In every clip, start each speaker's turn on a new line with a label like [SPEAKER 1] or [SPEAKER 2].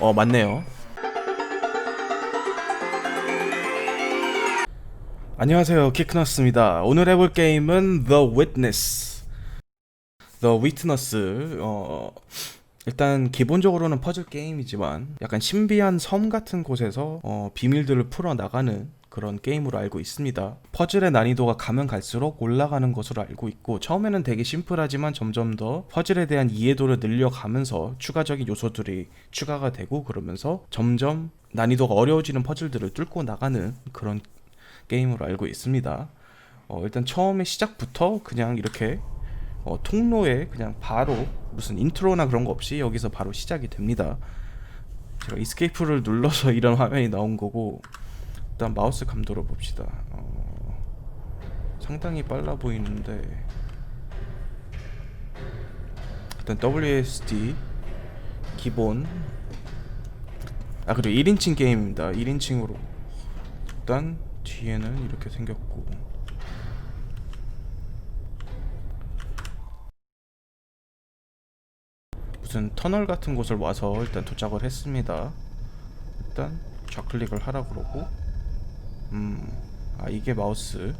[SPEAKER 1] 어 맞네요. 안녕하세요 키크너스입니다. 오늘 해볼 게임은 The Witness. The Witness. 어 일단 기본적으로는 퍼즐 게임이지만 약간 신비한 섬 같은 곳에서 어, 비밀들을 풀어 나가는 그런 게임으로 알고 있습니다. 퍼즐의 난이도가 가면 갈수록 올라가는 것으로 알고 있고 처음에는 되게 심플하지만 점점 더 퍼즐에 대한 이해도를 늘려가면서 추가적인 요소들이 추가가 되고 그러면서 점점 난이도가 어려워지는 퍼즐들을 뚫고 나가는 그런 게임으로 알고 있습니다. 어, 일단 처음에 시작부터 그냥 이렇게 어, 통로에 그냥 바로 무슨 인트로나 그런 거 없이 여기서 바로 시작이 됩니다. 제가 이스케이프를 눌러서 이런 화면이 나온 거고 일단 마우스 감도로 봅시다. 어, 상당히 빨라 보이는데 일단 WSD 기본 아 그리고 1인칭 게임입니다. 1인칭으로 일단 뒤에는 이렇게 생겼고 무슨 터널 같은 곳을 와서 일단 도착을 했습니다. 일단 좌클릭을 하라 그러고 음, 아 이게 마우스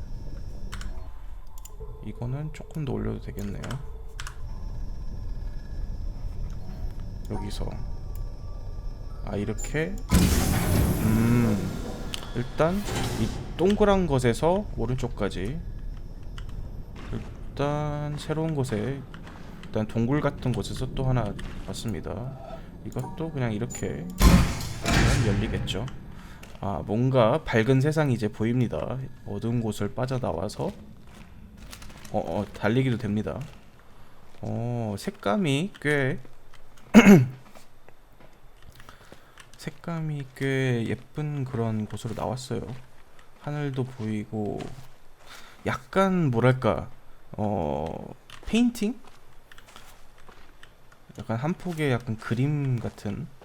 [SPEAKER 1] 이거는 조금 더 올려도 되겠네요. 여기서 아 이렇게 음 일단 이 동그란 것에서 오른쪽까지 일단 새로운 곳에 일단 동굴 같은 곳에서 또 하나 왔습니다. 이것도 그냥 이렇게 열리겠죠. 아 뭔가 밝은 세상이 이제 보입니다. 어두운 곳을 빠져나와서 어, 어 달리기도 됩니다. 어 색감이 꽤 색감이 꽤 예쁜 그런 곳으로 나왔어요. 하늘도 보이고 약간 뭐랄까 어 페인팅? 약간 한 폭의 약간 그림 같은 약간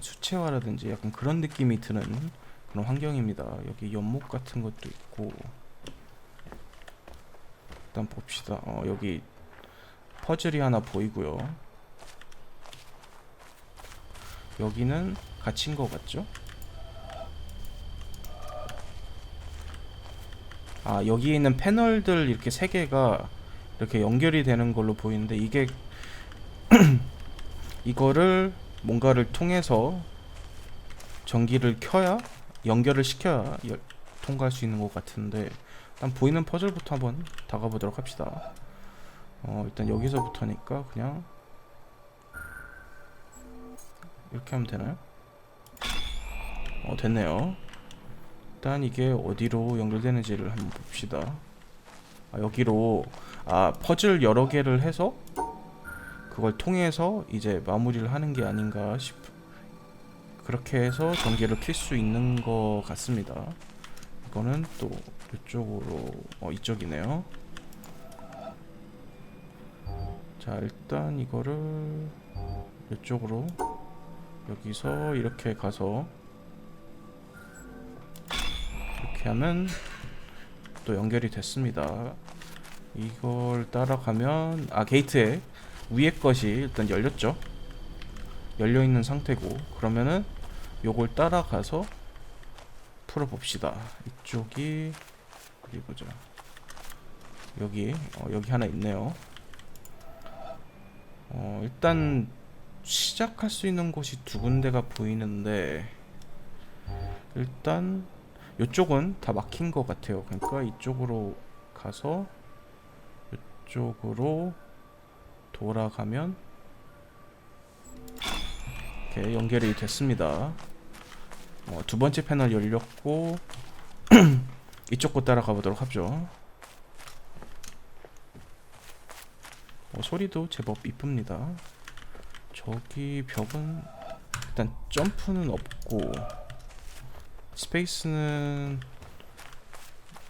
[SPEAKER 1] 수채화라든지 약간 그런 느낌이 드는 그런 환경입니다. 여기 연못 같은 것도 있고 일단 봅시다. 어, 여기 퍼즐이 하나 보이고요. 여기는 갇힌 것 같죠? 아 여기에 있는 패널들 이렇게 세 개가 이렇게 연결이 되는 걸로 보이는데 이게 이거를 뭔가를 통해서 전기를 켜야 연결을 시켜야 열- 통과할 수 있는 것 같은데 일단 보이는 퍼즐부터 한번 다가보도록 합시다. 어 일단 여기서부터니까 그냥 이렇게 하면 되나요? 어 됐네요. 일단 이게 어디로 연결되는지를 한번 봅시다. 아, 여기로 아 퍼즐 여러 개를 해서 그걸 통해서 이제 마무리를 하는 게 아닌가 싶 그렇게 해서 전기를 킬 수 있는 것 같습니다. 이거는 또 이쪽으로 어 이쪽이네요. 자 일단 이거를 이쪽으로 여기서 이렇게 가서 이렇게 하면 또 연결이 됐습니다. 이걸 따라가면 아 게이트에 위에 것이 일단 열렸죠. 열려 있는 상태고 그러면은 요걸 따라가서 풀어 봅시다. 이쪽이 어디 보자. 여기 어, 여기 하나 있네요. 어 일단 시작할 수 있는 곳이 두 군데가 보이는데 일단 이쪽은 다 막힌 것 같아요. 그러니까 이쪽으로 가서 이쪽으로 돌아가면 이렇게 연결이 됐습니다. 어, 두 번째 패널 열렸고 이쪽 곳 따라가 보도록 하죠. 어, 소리도 제법 이쁩니다. 저기 벽은 일단 점프는 없고 스페이스는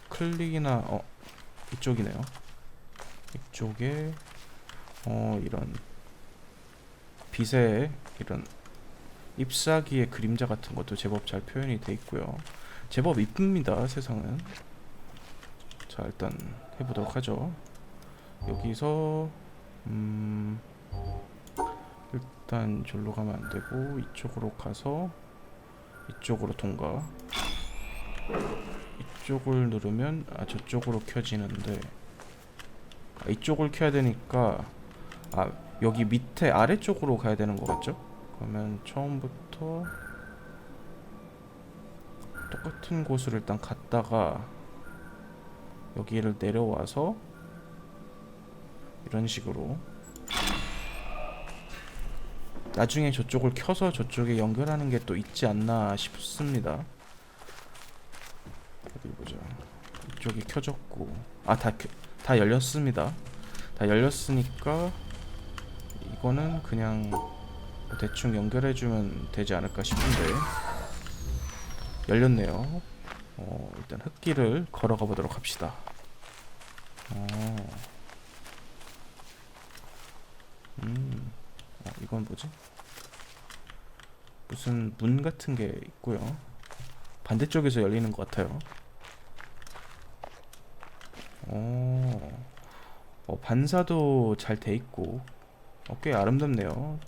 [SPEAKER 1] 클릭이나 어 이쪽이네요. 이쪽에 어 이런 빛의 이런 잎사귀의 그림자 같은 것도 제법 잘 표현이 돼 있고요. 제법 이쁩니다 세상은. 자 일단 해보도록 하죠. 여기서 음 일단 절로 가면 안 되고 이쪽으로 가서 이쪽으로 통과. 이쪽을 누르면 아 저쪽으로 켜지는데 아, 이쪽을 켜야 되니까 아 여기 밑에 아래쪽으로 가야 되는 것 같죠? 그러면 처음부터 똑같은 곳으로 일단 갔다가 여기를 내려와서 이런 식으로 나중에 저쪽을 켜서 저쪽에 연결하는 게 또 있지 않나 싶습니다. 어디 보자. 이쪽이 켜졌고 아 다 다 열렸습니다. 다 열렸으니까 이거는 그냥 대충 연결해주면 되지 않을까 싶은데 열렸네요. 어, 일단 흙길을 걸어가 보도록 합시다. 어. 음, 어, 이건 뭐지? 무슨 문 같은 게 있고요. 반대쪽에서 열리는 것 같아요. 어, 어, 반사도 잘 돼 있고 어, 꽤 아름답네요.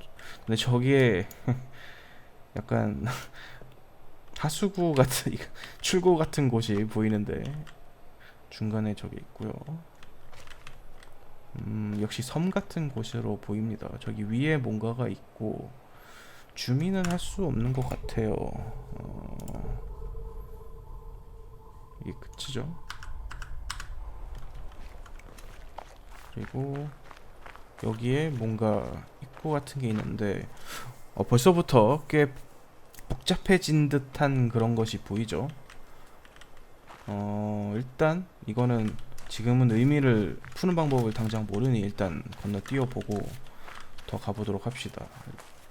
[SPEAKER 1] 근데 저기에 약간 하수구 같은 출구 같은 곳이 보이는데 중간에 저기 있고요. 음, 역시 섬 같은 곳으로 보입니다. 저기 위에 뭔가가 있고 주민은 할 수 없는 것 같아요. 어, 이게 끝이죠. 그리고 여기에 뭔가 입구 같은 게 있는데 어, 벌써부터 꽤 복잡해진 듯한 그런 것이 보이죠. 어, 일단 이거는 지금은 의미를 푸는 방법을 당장 모르니 일단 건너뛰어 보고 더 가보도록 합시다.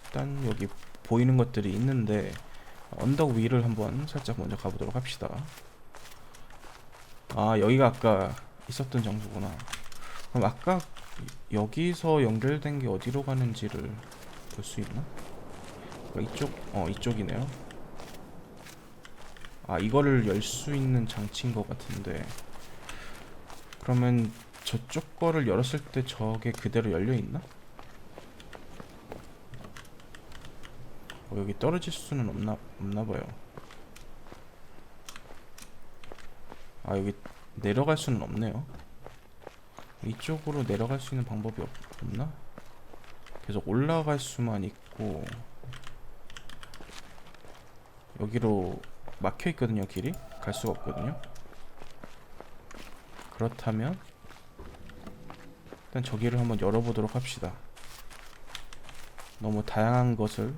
[SPEAKER 1] 일단 여기 보이는 것들이 있는데 언덕 위를 한번 살짝 먼저 가보도록 합시다. 아 여기가 아까 있었던 장소구나. 그럼 아까 여기서 연결된 게 어디로 가는지를 볼 수 있나? 어, 이쪽 어 이쪽이네요. 아 이거를 열 수 있는 장치인 것 같은데 그러면 저쪽 거를 열었을 때 저게 그대로 열려 있나? 어, 여기 떨어질 수는 없나 없나 봐요. 아 여기 내려갈 수는 없네요. 이쪽으로 내려갈 수 있는 방법이 없, 없나? 계속 올라갈 수만 있고 여기로 막혀 있거든요 길이 갈 수가 없거든요. 그렇다면 일단 저기를 한번 열어보도록 합시다. 너무 다양한 것을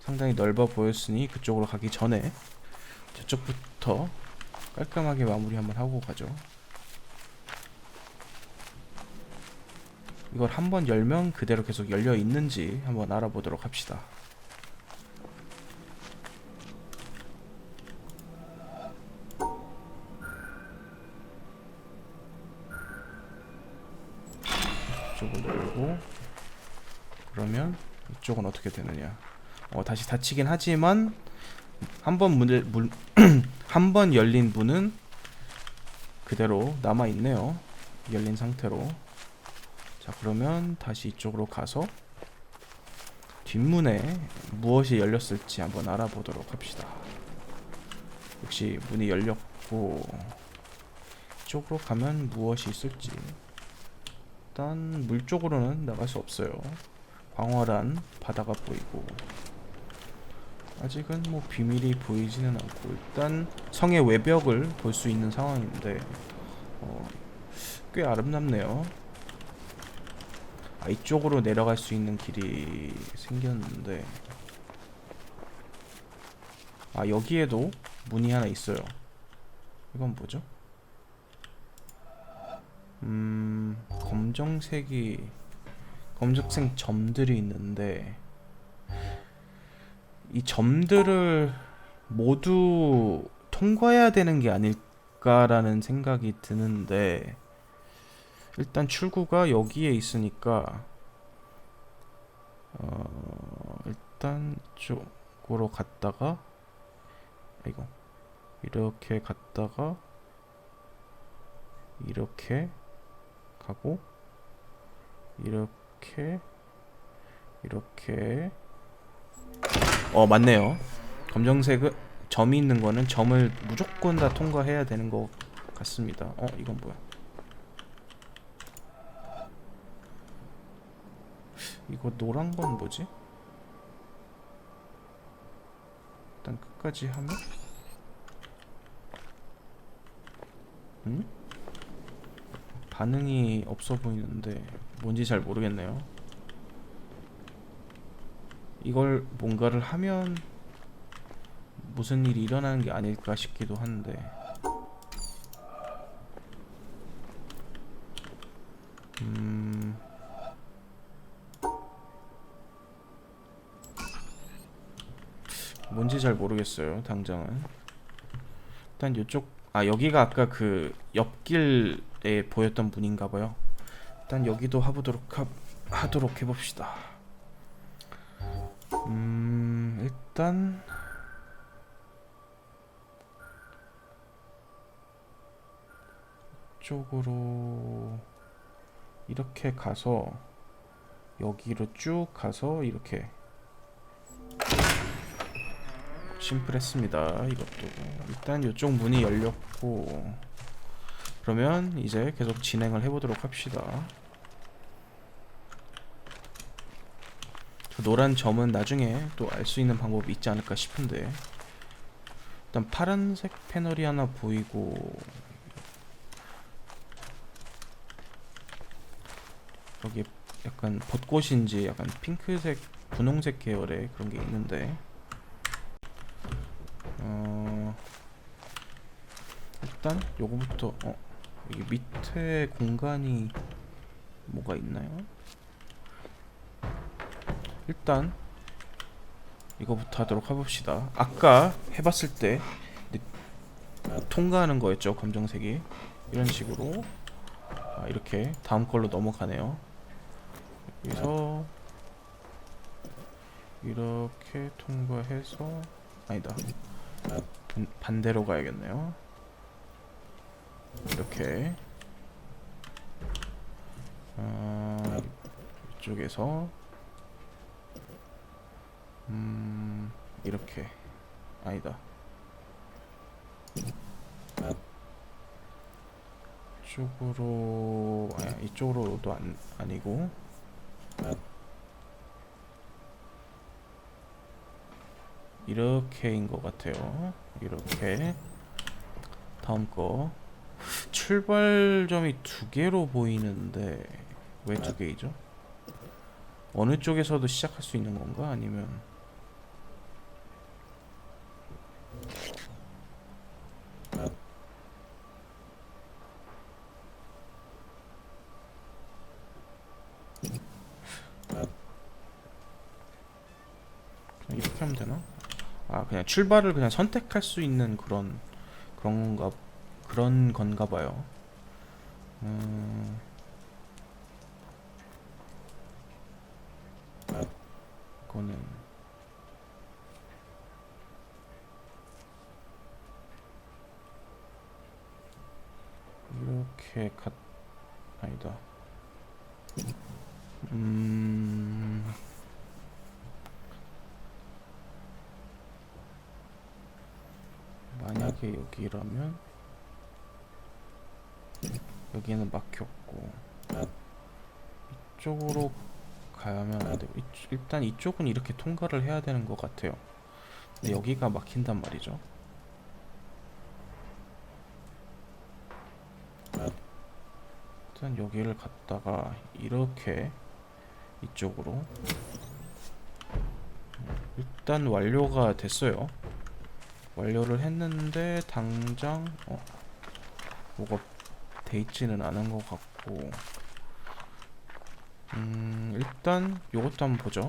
[SPEAKER 1] 상당히 넓어 보였으니 그쪽으로 가기 전에 저쪽부터 깔끔하게 마무리 한번 하고 가죠. 이걸 한번 열면 그대로 계속 열려 있는지 한번 알아보도록 합시다. 이쪽을 열고 그러면 이쪽은 어떻게 되느냐? 어, 다시 닫히긴 하지만 한번 문을 한 번 열린 문은 그대로 남아 있네요. 열린 상태로. 자, 그러면 다시 이쪽으로 가서 뒷문에 무엇이 열렸을지 한번 알아보도록 합시다. 역시 문이 열렸고 이쪽으로 가면 무엇이 있을지 일단 물 쪽으로는 나갈 수 없어요. 광활한 바다가 보이고 아직은 뭐 비밀이 보이지는 않고 일단 성의 외벽을 볼 수 있는 상황인데 어, 꽤 아름답네요. 아, 이쪽으로 내려갈 수 있는 길이 생겼는데 아 여기에도 문이 하나 있어요. 이건 뭐죠? 음 검정색이 검정색 점들이 있는데 이 점들을 모두 통과해야 되는 게 아닐까라는 생각이 드는데 일단 출구가 여기에 있으니까 어 일단 이쪽으로 갔다가 이거 이렇게 갔다가 이렇게 가고 이렇게 이렇게. 어 맞네요. 검정색은 점이 있는 거는 점을 무조건 다 통과해야 되는 것 같습니다. 어 이건 뭐야 이거 노란 건 뭐지? 일단 끝까지 하면 음? 반응이 없어 보이는데 뭔지 잘 모르겠네요. 이걸 뭔가를 하면 무슨 일이 일어나는 게 아닐까 싶기도 한데 음 뭔지 잘 모르겠어요 당장은. 일단 이쪽 아 여기가 아까 그 옆길에 보였던 문인가 봐요. 일단 여기도 해보도록 하, 하도록 해봅시다. 음 일단 이쪽으로 이렇게 가서 여기로 쭉 가서 이렇게 심플했습니다. 이것도 일단 이쪽 문이 열렸고 그러면 이제 계속 진행을 해보도록 합시다. 저 노란 점은 나중에 또 알 수 있는 방법이 있지 않을까 싶은데 일단 파란색 패널이 하나 보이고 여기 약간 벚꽃인지 약간 핑크색 분홍색 계열의 그런 게 있는데 일단 요거부터 어 여기 밑에 공간이 뭐가 있나요? 일단 이거부터 하도록 해봅시다. 아까 해봤을 때 네, 통과하는 거였죠 검정색이 이런 식으로 아, 이렇게 다음 걸로 넘어가네요. 여기서 이렇게 통과해서 아니다. 반- 반대로 가야겠네요. 이렇게. 아, 이쪽에서. 음 이렇게. 아니다. 이쪽으로 아, 이쪽으로도 안, 아니고. 이렇게인 것 같아요. 이렇게. 다음 거 출발점이 두 개로 보이는데 왜 두 개이죠? 어느 쪽에서도 시작할 수 있는 건가? 아니면 그냥 이렇게 하면 되나? 아 그냥 출발을 그냥 선택할 수 있는 그런 그런 건가 그런 건가 봐요. 음... 이거는 이렇게 가 아니다. 음. 만약에 여기라면 여기는 막혔고 이쪽으로 가야면 안 되고 일단 이쪽은 이렇게 통과를 해야 되는 것 같아요. 근데 여기가 막힌단 말이죠. 일단 여기를 갔다가 이렇게 이쪽으로 일단 완료가 됐어요. 완료를 했는데 당장 어 뭐가 돼 있지는 않은 것 같고. 음 일단 요것도 한번 보죠.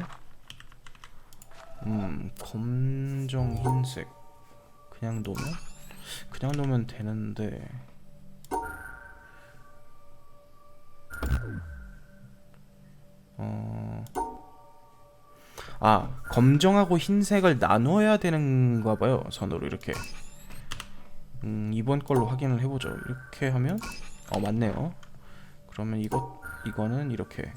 [SPEAKER 1] 음 검정 흰색. 그냥 놓으면? 그냥 놓으면 되는데. 어... 아 검정하고 흰색을 나눠야 되는가 봐요 선으로 이렇게. 음, 이번 걸로 확인을 해보죠. 이렇게 하면 어 맞네요. 그러면 이거 이거는 이렇게.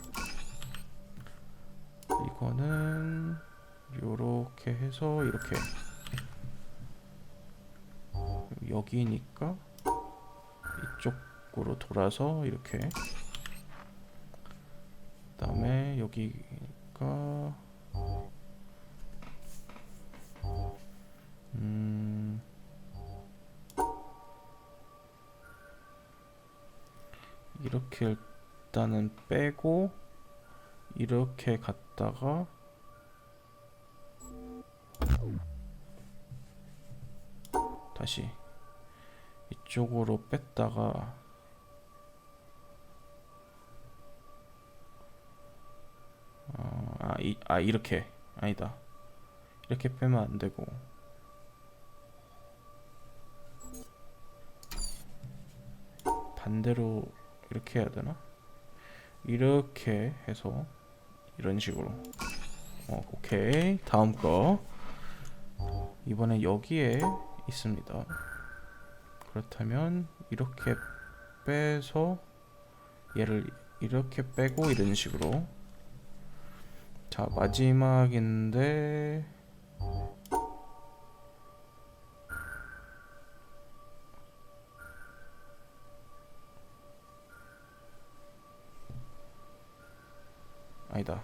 [SPEAKER 1] 이거는 요렇게 해서 이렇게. 여기니까 이쪽으로 돌아서 이렇게. 그 다음에 여기가 음 이렇게 일단은 빼고 이렇게 갔다가 다시 이쪽으로 뺐다가 어, 아, 이, 아 이렇게. 아니다. 이렇게 빼면 안 되고. 반대로 이렇게 해야 되나? 이렇게 해서 이런 식으로. 어, 오케이. 다음 거. 이번엔 여기에 있습니다. 그렇다면 이렇게 빼서 얘를 이렇게 빼고 이런 식으로. 자 마지막인데 아니다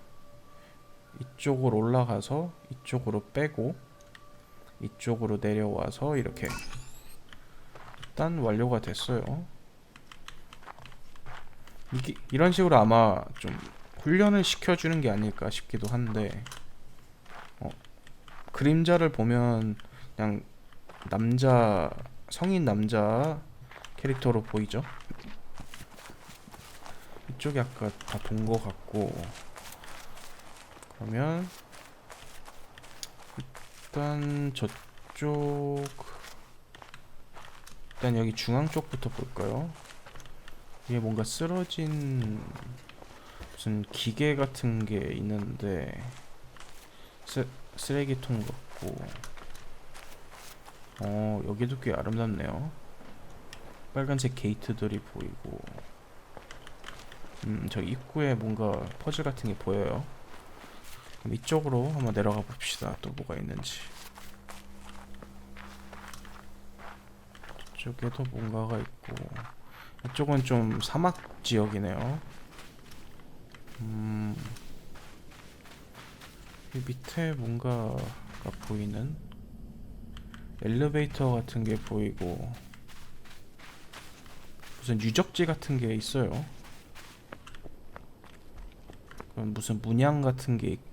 [SPEAKER 1] 이쪽으로 올라가서 이쪽으로 빼고 이쪽으로 내려와서 이렇게 일단 완료가 됐어요. 이게 이런 식으로 아마 좀 훈련을 시켜주는 게 아닐까 싶기도 한데 어, 그림자를 보면 그냥 남자 성인 남자 캐릭터로 보이죠? 이쪽이 아까 다 본 것 같고 그러면 일단 저쪽 일단 여기 중앙 쪽부터 볼까요? 이게 뭔가 쓰러진 무슨 기계 같은 게 있는데 쓰, 쓰레기통 같고. 어 여기도 꽤 아름답네요. 빨간색 게이트들이 보이고. 음저 입구에 뭔가 퍼즐 같은 게 보여요 그럼 이쪽으로 한번 내려가 봅시다. 또 뭐가 있는지. 이쪽에도 뭔가가 있고 이쪽은 좀 사막 지역이네요. 음, 이 밑에 뭔가가 보이는 엘리베이터 같은 게 보이고 무슨 유적지 같은 게 있어요. 그럼 무슨 문양 같은 게 있고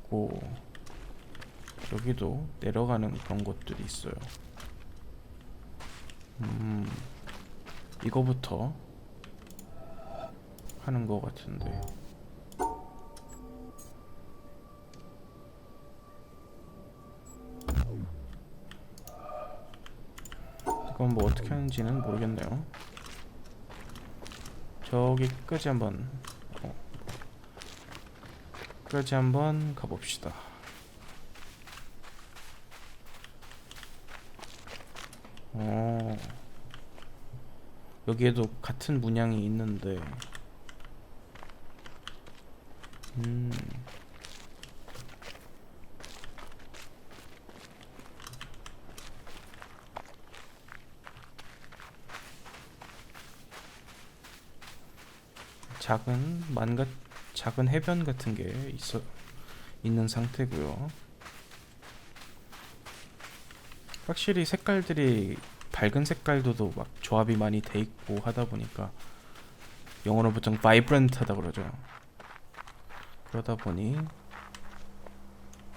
[SPEAKER 1] 여기도 내려가는 그런 곳들이 있어요. 음, 이거부터 하는 것 같은데. 이건 뭐 어떻게 하는지는 모르겠네요. 저기까지 한번 까지 한번 가봅시다. 어, 여기에도 같은 문양이 있는데, 음, 작은 만가 작은 해변 같은 게 있어 있는 상태고요. 확실히 색깔들이 밝은 색깔도도 막 조합이 많이 돼 있고 하다 보니까 영어로 보통 vibrant하다 그러죠. 그러다 보니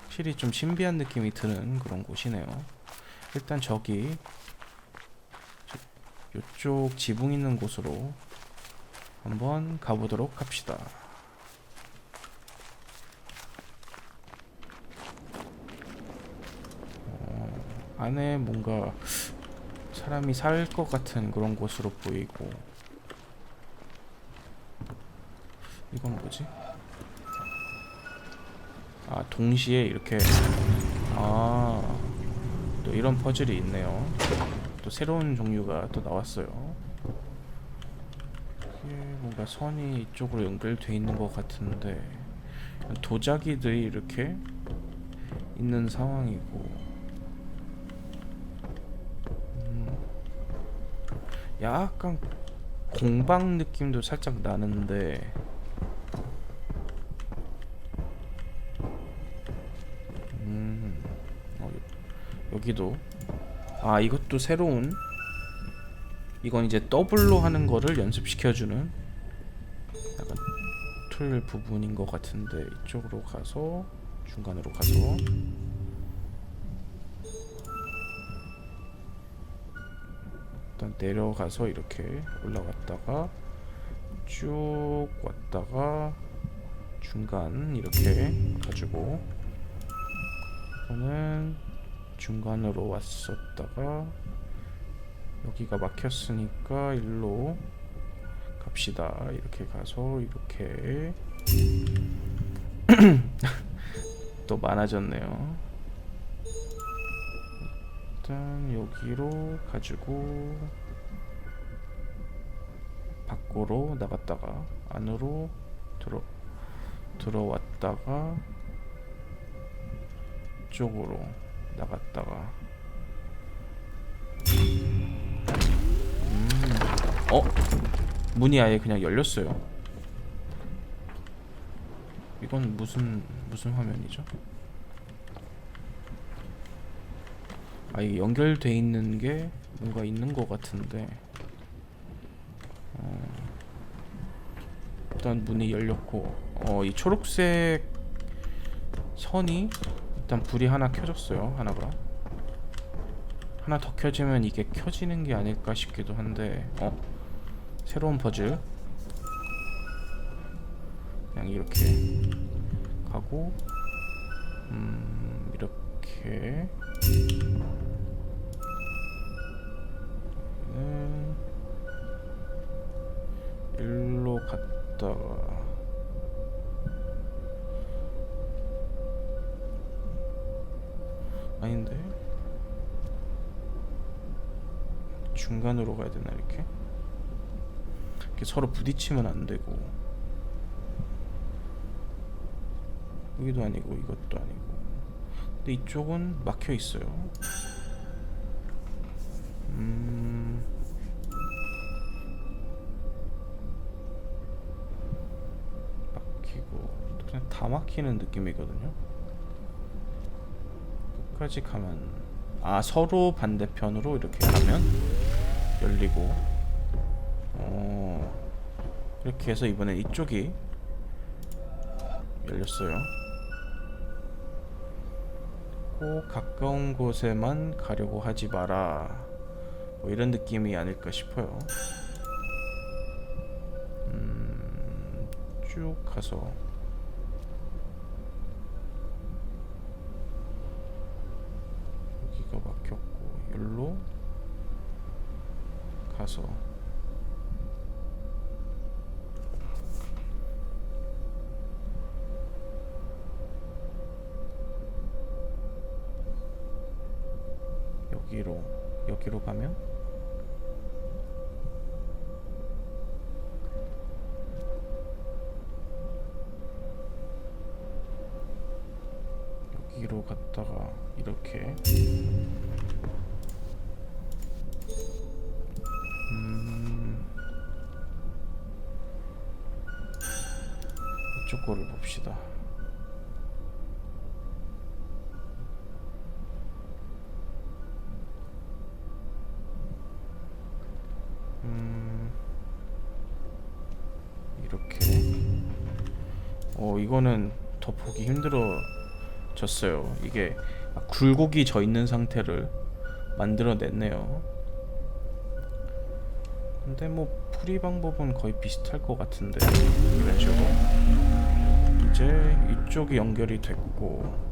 [SPEAKER 1] 확실히 좀 신비한 느낌이 드는 그런 곳이네요. 일단 저기 저- 요쪽 지붕 있는 곳으로 한번 가보도록 합시다. 안에 뭔가 사람이 살 것 같은 그런 곳으로 보이고 이건 뭐지? 아 동시에 이렇게 아또 이런 퍼즐이 있네요. 또 새로운 종류가 또 나왔어요. 이게 뭔가 선이 이쪽으로 연결돼 있는 것 같은데 도자기들이 이렇게 있는 상황이고 약간 공방 느낌도 살짝 나는데. 음, 어, 여기도. 아 이것도 새로운. 이건 이제 더블로 하는 거를 연습시켜주는 약간 툴 부분인 것 같은데 이쪽으로 가서 중간으로 가서 일단 내려가서 이렇게 올라갔다가 쭉 왔다가 중간 이렇게 가지고 이거는 중간으로 왔었다가 여기가 막혔으니까 일로 갑시다. 이렇게 가서 이렇게 또 많아졌네요. 일단 여기로 가지고 밖으로 나갔다가 안으로 들어 들어왔다가 쪽으로 나갔다가 어? 문이 아예 그냥 열렸어요. 이건 무슨 무슨 화면이죠? 아 이게 연결돼 있는 게 뭔가 있는 것 같은데. 어, 일단 문이 열렸고, 어 이 초록색 선이 일단 불이 하나 켜졌어요. 하나가. 하나 더 켜지면 이게 켜지는 게 아닐까 싶기도 한데, 어? 새로운 퍼즐 그냥 이렇게 가고 음 이렇게 갔다가 아닌데? 중간으로 가야 되나 이렇게? 이렇게 서로 부딪히면 안 되고. 여기도 아니고 이것도 아니고. 근데 이쪽은 막혀 있어요. 막히는 느낌이거든요. 끝까지 가면 아 서로 반대편으로 이렇게 가면 열리고 어, 이렇게 해서 이번엔 이쪽이 열렸어요. 꼭 가까운 곳에만 가려고 하지 마라. 뭐 이런 느낌이 아닐까 싶어요. 음, 쭉 가서 여기로 가서. 여기로 여기로 가면? 여기로 갔다가 이렇게 이쪽 거를 봅시다. 음, 어 이거는 더 보기 힘들어졌어요. 이게 막 굴곡이 져 있는 상태를 만들어냈네요 근데 뭐 풀이 방법은 거의 비슷할 것 같은데 이런 식으로 이제 이쪽이 연결이 됐고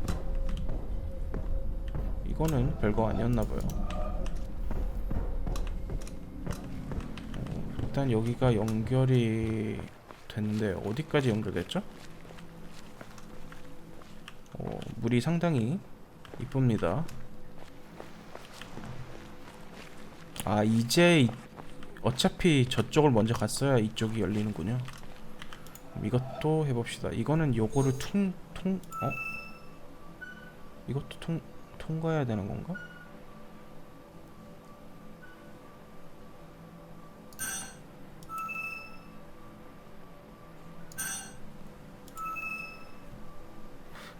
[SPEAKER 1] 이거는 별거 아니었나 봐요 일단 여기가 연결이 됐는데 어디까지 연결됐죠? 어, 물이 상당히 이쁩니다. 아 이제 이- 어차피 저쪽을 먼저 갔어야 이쪽이 열리는군요. 이것도 해봅시다. 이거는 요거를 퉁, 통, 어? 이것도 통, 통과해야 되는 건가?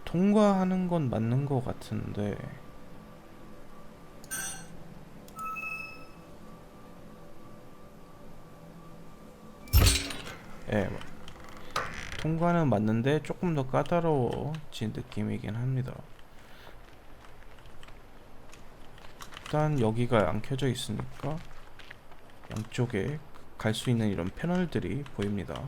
[SPEAKER 1] 통과하는 건 맞는 거 같은데 예, 통과는 맞는데 조금 더 까다로워진 느낌이긴 합니다. 일단 여기가 안 켜져 있으니까 양쪽에 갈 수 있는 이런 패널들이 보입니다.